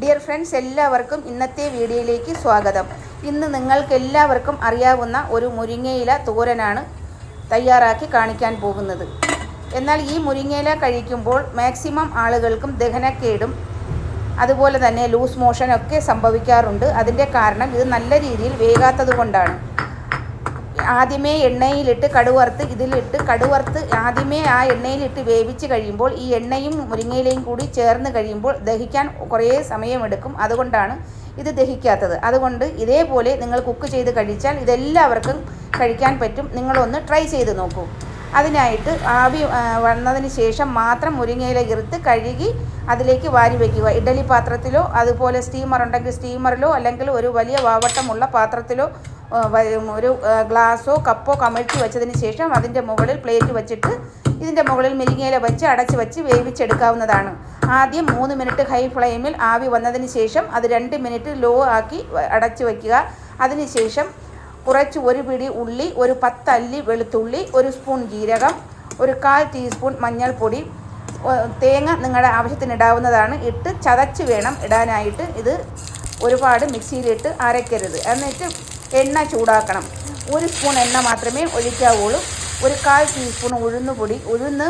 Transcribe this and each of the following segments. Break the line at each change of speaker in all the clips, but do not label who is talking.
Dear friends എല്ലാവർക്കും ഇന്നത്തെ വീഡിയോയിലേക്ക് സ്വാഗതം. ഇന്ന് നിങ്ങൾക്ക് എല്ലാവർക്കും അറിയാവുന്ന ഒരു മുരിങ്ങയില തോരനാണ് തയ്യാറാക്കി കാണിക്കാൻ പോകുന്നത്. എന്നാൽ ഈ മുരിങ്ങയില കഴിക്കുമ്പോൾ മാക്സിമം ആളുകൾക്കും ദഹനക്കേടും അതുപോലെ തന്നെ ലൂസ് മോഷനൊക്കെ സംഭവിക്കാറുണ്ട്. അതിന്റെ കാരണം ഇത് നല്ല രീതിയിൽ വേകാത്തത് കൊണ്ടാണ് ആദ്യമേ എണ്ണയിലിട്ട് കടുവറുത്ത് ഇതിലിട്ട് കടുവറുത്ത് ആദ്യമേ ആ എണ്ണയിലിട്ട് വേവിച്ച് കഴിയുമ്പോൾ ഈ എണ്ണയും മുരിങ്ങയിലയും കൂടി ചേർന്ന് കഴിയുമ്പോൾ ദഹിക്കാൻ കുറേ സമയമെടുക്കും. അതുകൊണ്ടാണ് ഇത് ദഹിക്കാത്തത്. അതുകൊണ്ട് ഇതേപോലെ നിങ്ങൾ കുക്ക് ചെയ്ത് കഴിച്ചാൽ ഇതെല്ലാവർക്കും കഴിക്കാൻ പറ്റും. നിങ്ങളൊന്ന് ട്രൈ ചെയ്ത് നോക്കൂ. അതിനായിട്ട് ആവി വന്നതിന് ശേഷം മാത്രം മുരിങ്ങയില ഇറുത്ത് കഴുകി അതിലേക്ക് വാരി വയ്ക്കുക. ഇഡലി പാത്രത്തിലോ അതുപോലെ സ്റ്റീമർ ഉണ്ടെങ്കിൽ സ്റ്റീമറിലോ അല്ലെങ്കിൽ ഒരു വലിയ വാവട്ടമുള്ള പാത്രത്തിലോ ഒരു ഗ്ലാസ്സോ കപ്പോ കമഴ്ത്തി വെച്ചതിന് ശേഷം അതിന്റെ മുകളിൽ പ്ലേറ്റ് വെച്ചിട്ട് ഇതിന്റെ മുകളിൽ മെലിങ്ങയില വെച്ച് അടച്ച് വെച്ച് വേവിച്ചെടുക്കാവുന്നതാണ്. ആദ്യം മൂന്ന് മിനിറ്റ് ഹൈ ഫ്ലെയിമിൽ ആവി വന്നതിന് ശേഷം അത് രണ്ട് മിനിറ്റ് ലോ ആക്കി അടച്ച് വയ്ക്കുക അതിനുശേഷം കുറച്ച് ഒരു പിടി ഉള്ളി ഒരു പത്തല്ലി വെളുത്തുള്ളി ഒരു സ്പൂൺ ജീരകം ഒരു കാൽ ടീസ്പൂൺ മഞ്ഞൾപ്പൊടി തേങ്ങ നിങ്ങളുടെ ആവശ്യത്തിന് ഇടാവുന്നതാണ് ഇട്ട് ചതച്ച് വേണം ഇടാനായിട്ട്. ഇത് ഒരുപാട് മിക്സിയിലിട്ട് അരയ്ക്കരുത്. എന്നിട്ട് എണ്ണ ചൂടാക്കണം. ഒരു സ്പൂൺ എണ്ണ മാത്രമേ ഒഴിക്കാവുള്ളൂ. ഒരു കാൽ ടീസ്പൂൺ ഉഴുന്ന് പൊടി ഉഴുന്ന്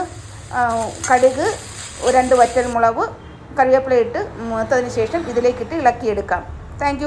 കടുക് രണ്ട് വറ്റൽമുളക് കറിവേപ്പില ഇട്ട് മൂത്തതിന് ശേഷം ഇതിലേക്കിട്ട് ഇളക്കിയെടുക്കാം. താങ്ക്